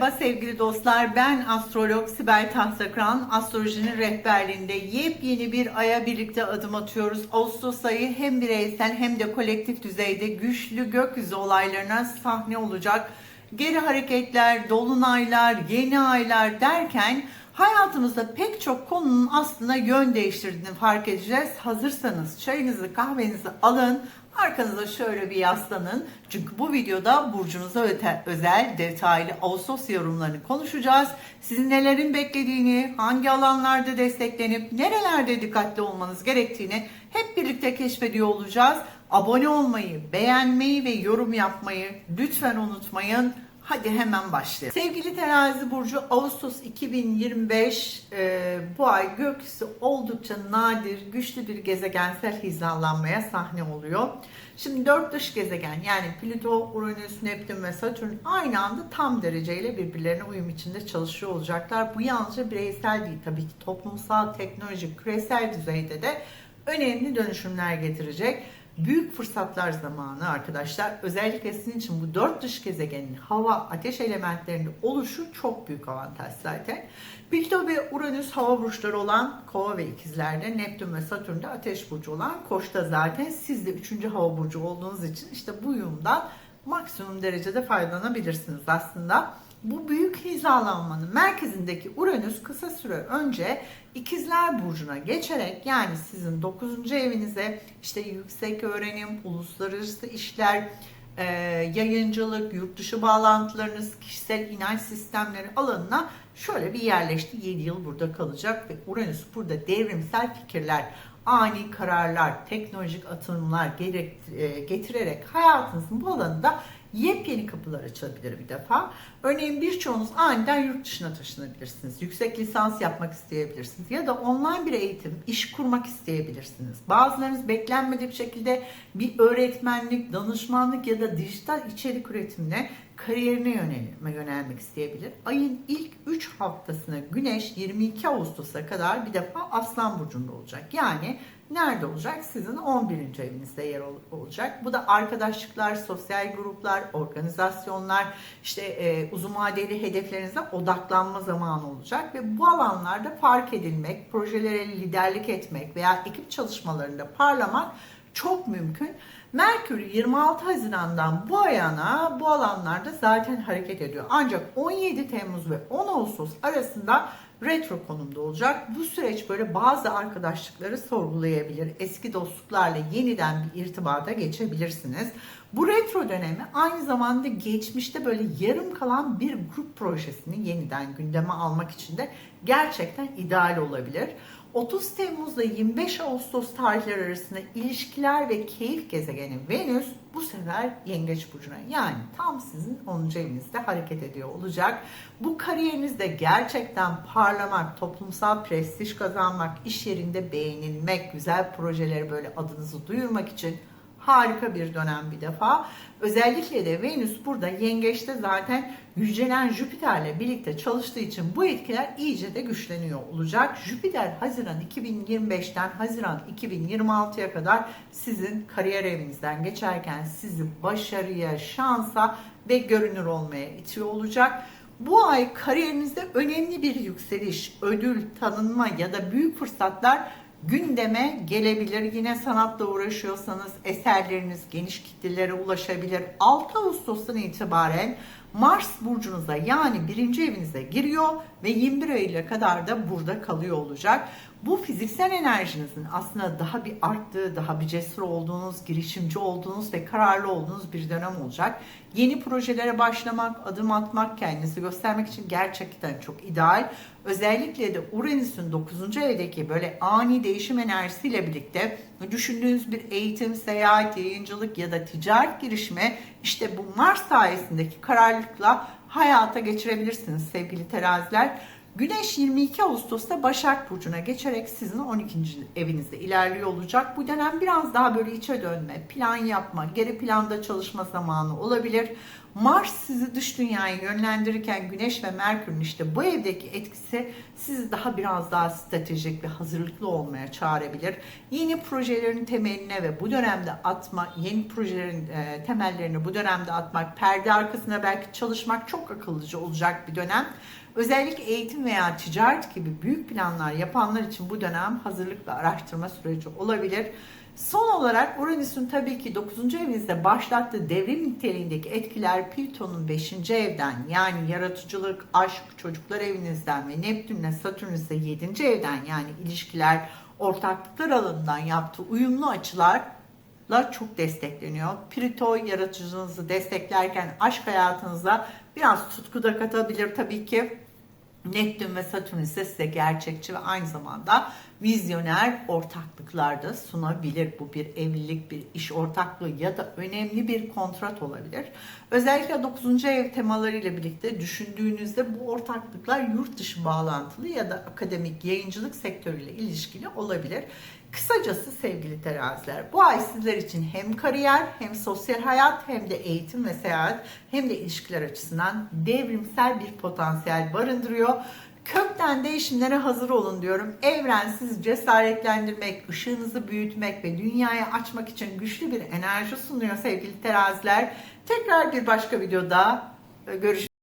Merhaba sevgili dostlar. Ben astrolog Sibel Tahtakıran. Astrolojinin rehberliğinde yepyeni bir aya birlikte adım atıyoruz. Ağustos ayı hem bireysel hem de kolektif düzeyde güçlü gökyüzü olaylarına sahne olacak. Geri hareketler, dolunaylar, yeni aylar derken hayatımızda pek çok konunun aslında yön değiştirdiğini fark edeceğiz. Hazırsanız çayınızı kahvenizi alın. Arkanıza şöyle bir yaslanın. Çünkü bu videoda burcunuza özel detaylı Ağustos yorumlarını konuşacağız. Sizin nelerin beklediğini, hangi alanlarda desteklenip nerelerde dikkatli olmanız gerektiğini hep birlikte keşfediyor olacağız. Abone olmayı, beğenmeyi ve yorum yapmayı lütfen unutmayın. Hadi hemen başlayalım. Sevgili terazi burcu Ağustos 2025 e, bu ay gökyüzü oldukça nadir, güçlü bir gezegensel hizalanmaya sahne oluyor. Şimdi dört dış gezegen yani Plüto, Uranüs, Neptün ve Satürn aynı anda tam dereceyle birbirlerine uyum içinde çalışıyor olacaklar. Bu yalnızca bireysel değil tabii ki toplumsal, teknolojik, küresel düzeyde de önemli dönüşümler getirecek büyük fırsatlar zamanı arkadaşlar. Özellikle sizin için bu dört dış gezegenin hava, ateş elementlerinde oluşu çok büyük avantaj zaten. Plüto ve Uranüs hava burçları olan Kova ve ikizlerde, Neptün ve Satürn de ateş burcu olan Koç'ta zaten. Siz de üçüncü hava burcu olduğunuz için işte bu uyumdan maksimum derecede faydalanabilirsiniz aslında. Bu büyük hizalanmanın merkezindeki Uranüs kısa süre önce İkizler Burcu'na geçerek yani sizin 9. evinize işte yüksek öğrenim, uluslararası işler, e, yayıncılık, yurt dışı bağlantılarınız, kişisel inanç sistemleri alanına şöyle bir yerleşti. 7 yıl burada kalacak ve Uranüs burada devrimsel fikirler, ani kararlar, teknolojik atılımlar e, getirerek hayatınızın bu alanında yepyeni kapılar açabilir bir defa. Örneğin birçoğunuz aniden yurt dışına taşınabilirsiniz. Yüksek lisans yapmak isteyebilirsiniz. Ya da online bir eğitim, iş kurmak isteyebilirsiniz. Bazılarınız beklenmedik şekilde bir öğretmenlik, danışmanlık ya da dijital içerik üretimine kariyerine yönelme, yönelmek isteyebilir. Ayın ilk 3 haftasına Güneş 22 Ağustos'a kadar bir defa Aslan Burcu'nda olacak. Yani nerede olacak? Sizin 11. evinizde yer ol- olacak. Bu da arkadaşlıklar, sosyal gruplar, organizasyonlar, işte e, uzun vadeli hedeflerinize odaklanma zamanı olacak ve bu alanlarda fark edilmek, projelere liderlik etmek veya ekip çalışmalarında parlamak çok mümkün. Merkür 26 Haziran'dan bu ayana bu alanlarda zaten hareket ediyor. Ancak 17 Temmuz ve 10 Ağustos arasında retro konumda olacak. Bu süreç böyle bazı arkadaşlıkları sorgulayabilir. Eski dostluklarla yeniden bir irtibata geçebilirsiniz. Bu retro dönemi aynı zamanda geçmişte böyle yarım kalan bir grup projesini yeniden gündeme almak için de gerçekten ideal olabilir. 30 Temmuz'la 25 Ağustos tarihleri arasında ilişkiler ve keyif gezegeni Venüs bu sefer Yengeç Burcu'na yani tam sizin 10. evinizde hareket ediyor olacak. Bu kariyerinizde gerçekten parlamak, toplumsal prestij kazanmak, iş yerinde beğenilmek, güzel projeleri böyle adınızı duyurmak için harika bir dönem bir defa. Özellikle de Venüs burada yengeçte zaten yücelen Jüpiter'le birlikte çalıştığı için bu etkiler iyice de güçleniyor olacak. Jüpiter Haziran 2025'ten Haziran 2026'ya kadar sizin kariyer evinizden geçerken sizi başarıya, şansa ve görünür olmaya itiyor olacak. Bu ay kariyerinizde önemli bir yükseliş, ödül, tanınma ya da büyük fırsatlar gündeme gelebilir. Yine sanatla uğraşıyorsanız eserleriniz geniş kitlelere ulaşabilir. 6 Ağustos'tan itibaren Mars burcunuza yani birinci evinize giriyor ve 21 Eylül'e kadar da burada kalıyor olacak. Bu fiziksel enerjinizin aslında daha bir arttığı, daha bir cesur olduğunuz, girişimci olduğunuz ve kararlı olduğunuz bir dönem olacak. Yeni projelere başlamak, adım atmak, kendinizi göstermek için gerçekten çok ideal. Özellikle de Uranüs'ün 9. evdeki böyle ani değişim enerjisiyle birlikte düşündüğünüz bir eğitim, seyahat, yayıncılık ya da ticaret girişimi işte bu Mars sayesindeki kararlılıkla hayata geçirebilirsiniz sevgili teraziler. Güneş 22 Ağustos'ta Başak Burcu'na geçerek sizin 12. evinizde ilerliyor olacak. Bu dönem biraz daha böyle içe dönme, plan yapma, geri planda çalışma zamanı olabilir. Mars sizi dış dünyaya yönlendirirken Güneş ve Merkür'ün işte bu evdeki etkisi sizi daha biraz daha stratejik ve hazırlıklı olmaya çağırabilir. Yeni projelerin temeline ve bu dönemde atma, yeni projelerin e, temellerini bu dönemde atmak, perde arkasına belki çalışmak çok akıllıca olacak bir dönem. Özellikle eğitim veya ticaret gibi büyük planlar yapanlar için bu dönem hazırlık ve araştırma süreci olabilir. Son olarak Uranüs'ün tabii ki 9. evinizde başlattığı devrim niteliğindeki etkiler Plüton'un 5. evden yani yaratıcılık, aşk, çocuklar evinizden ve Neptün'le Satürn ise 7. evden yani ilişkiler, ortaklıklar alanından yaptığı uyumlu açılarla çok destekleniyor. Plüto yaratıcılığınızı desteklerken aşk hayatınıza biraz tutku da katabilir tabii ki. Neptün ve Satürn ise size gerçekçi ve aynı zamanda vizyoner ortaklıklarda sunabilir. Bu bir evlilik, bir iş ortaklığı ya da önemli bir kontrat olabilir. Özellikle 9. ev temalarıyla birlikte düşündüğünüzde bu ortaklıklar yurt dışı bağlantılı ya da akademik yayıncılık sektörüyle ilişkili olabilir. Kısacası sevgili teraziler bu ay sizler için hem kariyer hem sosyal hayat hem de eğitim ve seyahat hem de ilişkiler açısından devrimsel bir potansiyel barındırıyor. Kökten değişimlere hazır olun diyorum. Evren sizi cesaretlendirmek, ışığınızı büyütmek ve dünyaya açmak için güçlü bir enerji sunuyor sevgili teraziler. Tekrar bir başka videoda görüşmek